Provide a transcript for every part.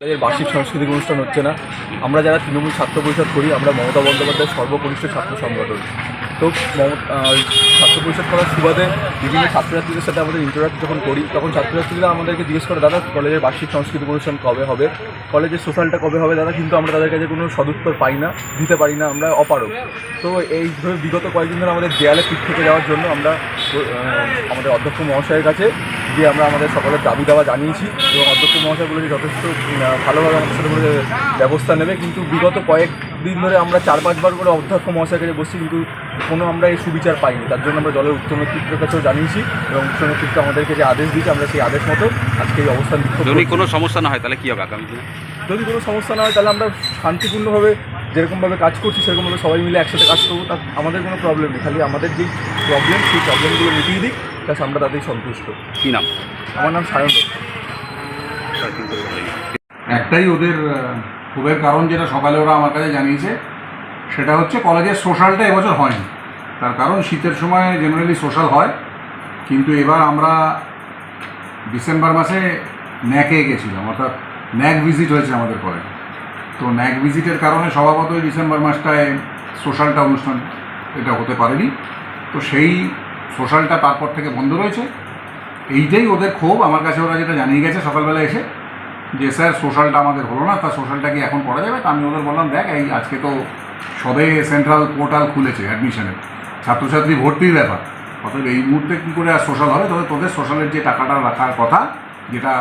কলেজের বার্ষিক সাংস্কৃতিক অনুষ্ঠান হচ্ছে না। আমরা যারা তৃণমূল ছাত্র পরিষদ করি, আমরা মমতা বন্দ্যোপাধ্যায়ের সর্বকনিষ্ঠ ছাত্র সংগঠন তো মম- ছাত্র পরিষদ করার সুবাদে বিভিন্ন ছাত্রছাত্রীদের সাথে আমাদের ইন্টারাক্ট যখন করি, তখন ছাত্রছাত্রীরা আমাদেরকে জিজ্ঞেস করে, দাদা, কলেজের বার্ষিক সাংস্কৃতিক অনুষ্ঠান কবে হবে? কলেজের সোশ্যালটা কবে হবে? দাদা, কিন্তু আমরা তাদের কাছে কোনো সদুত্তর পাই না, দিতে পারি না, আমরা অপারক তো এইভাবে বিগত কয়েকদিন ধরে আমাদের দেয়ালে পিঠ থেকে যাওয়ার জন্য আমরা আমাদের অধ্যক্ষ মহাশয়ের কাছে গিয়ে আমরা আমাদের সকলের দাবি দাওয়া জানিয়েছি এবং অধ্যক্ষ মহাশয় যথেষ্ট ভালোভাবে আমাদের সাথে ব্যবস্থা নেবে। কিন্তু বিগত কয়েকদিন ধরে আমরা চার পাঁচবার করে অধ্যক্ষ মহাশয়ের কাছে বসছি কিন্তু কোনো আমরা এই সুবিচার পাইনি। তার জন্য আমরা জলের উচ্চ নেতৃত্বের কাছেও জানিয়েছি এবং উচ্চ নেতৃত্ব আমাদেরকে যে আদেশ দিয়েছে আমরা সেই আদেশ মতো আজকে এই অবস্থান যদি কোনো সমস্যা না হয় তাহলে কি হবে আগামী দিনে? যদি কোনো সমস্যা না হয় তাহলে আমরা শান্তিপূর্ণভাবে যেরকমভাবে কাজ করছি সেরকমভাবে সবাই মিলে একসাথে কাজ করব তা আমাদের কোনো প্রবলেম নেই। খালি আমাদের যেই প্রবলেম সেই প্রবলেমগুলো মিটিয়ে দিই ব্যাস আমরা তাতেই সন্তুষ্ট। কি নাম? আমার নাম সায়ন একটাই ওদের ক্ষোভের কারণ যেটা সকালে ওরা আমার কাছে জানিয়েছে, সেটা হচ্ছে কলেজের সোশ্যালটা এবছর হয়নি। তার কারণ শীতের সময় জেনারেলি সোশ্যাল হয়, কিন্তু এবার আমরা ডিসেম্বর মাসে ন্যাকে গেছিলাম, অর্থাৎ ন্যাক ভিজিট হয়েছে আমাদের কলেজে তো ন্যাক ভিজিটের কারণে স্বভাবতই ডিসেম্বর মাসটায় সোশ্যালটা অনুষ্ঠান এটা হতে পারেনি। তো সেই সোশ্যালটা তারপর থেকে বন্ধ রয়েছে। এইটাই ওদের ক্ষোভ, আমার কাছে ওরা যেটা জানিয়ে গেছে সকালবেলা এসে যে, স্যার, সোশ্যালটা আমাদের হলো না, তা সোশ্যালটা কি এখন করা যাবে? তা আমি ওদের বললাম, দেখ, এই আজকে তো সবে সেন্ট্রাল পোর্টাল খুলেছে অ্যাডমিশনের। ছাত্রছাত্রী ভর্তির ব্যাপার। অতএব এই মুহূর্তে কী করে আর সোশ্যাল হবে? তবে তোদের সোশ্যালের যে টাকাটা রাখার কথা, যেটা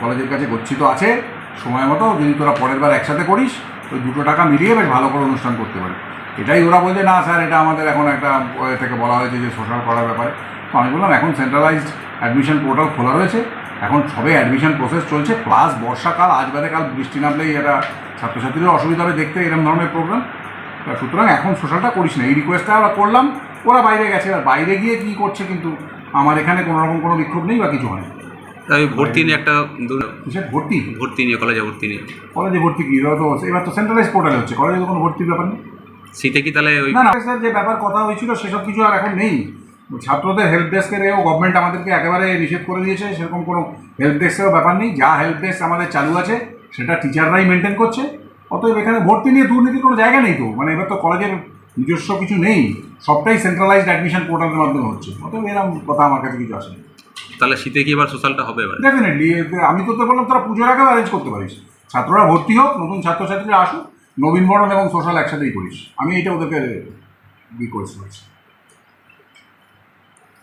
কলেজের কাছে গচ্ছিত আছে, সময় মতো যদি তোরা পরের বার একসাথে করিস তো দুটো টাকা মিলিয়ে বেশ ভালো করে অনুষ্ঠান করতে পারে এটাই ওরা বলছে, না, স্যার, এটা আমাদের এখন একটা থেকে বলা হয়েছে যে, সোশ্যাল করার ব্যাপারে। তো আমি বললাম, এখন সেন্ট্রালাইজড অ্যাডমিশন পোর্টাল খোলা রয়েছে। এখন সবে অ্যাডমিশন প্রসেস চলছে প্লাস বর্ষাকাল আজ বাদে কাল বৃষ্টি নামলেই এটা ছাত্রছাত্রীদের অসুবিধা হবে দেখতে এরকম ধরনের প্রোগ্রাম তা সুতরাং এখন সোশ্যালটা করিস না। এই রিকোয়েস্টটা আমরা করলাম ওরা বাইরে গেছে। আর বাইরে গিয়ে কী করছে কিন্তু আমার এখানে কোনো রকম কোনো বিক্ষোভ নেই বা কিছু হয় তাই ভর্তি নিয়ে একটা ভর্তি? ভর্তি নিয়ে কলেজে ভর্তি নিয়ে। কলেজে ভর্তি কি? এবার তো এবার তো সেন্ট্রালাইজ পোর্টালে হচ্ছে। কলেজে কোনো ভর্তির ব্যাপার নেই। শীতে কি তাহলে ওই না না স্যার যে ব্যাপার কথা হয়েছিল সেসব কিছু আর এখন নেই। ছাত্রদের হেল্প ডেস্কের এও গভর্নমেন্ট আমাদেরকে একেবারে নিষেধ করে দিয়েছে সেরকম কোনো হেল্প ডেস্কেরও ব্যাপার নেই। যা হেল্প ডেস্ক আমাদের চালু আছে সেটা টিচাররাই মেনটেন করছে। অতএব এখানে ভর্তি নিয়ে দুর্নীতির কোনো জায়গা নেই তো। মানে এবার তো কলেজের নিজস্ব কিছু নেই সবটাই সেন্ট্রালাইজড অ্যাডমিশন পোর্টালের মাধ্যমে হচ্ছে। অতএব এরকম কথা আমার কাছে কিছু আসে তাহলে শীতে কি এবার সোশ্যালটা হবে এবার? ডেফিনেটলি আমি তো তোর বললাম তোরা পুজোর আগেও অ্যারেঞ্জ করতে পারিস। ছাত্ররা ভর্তি হোক নতুন ছাত্রছাত্রীরা আসুক নবীনবরণ এবং সোশ্যাল একসাথেই করিস। আমি এটা ওদেরকে রিকোয়েস্ট করছি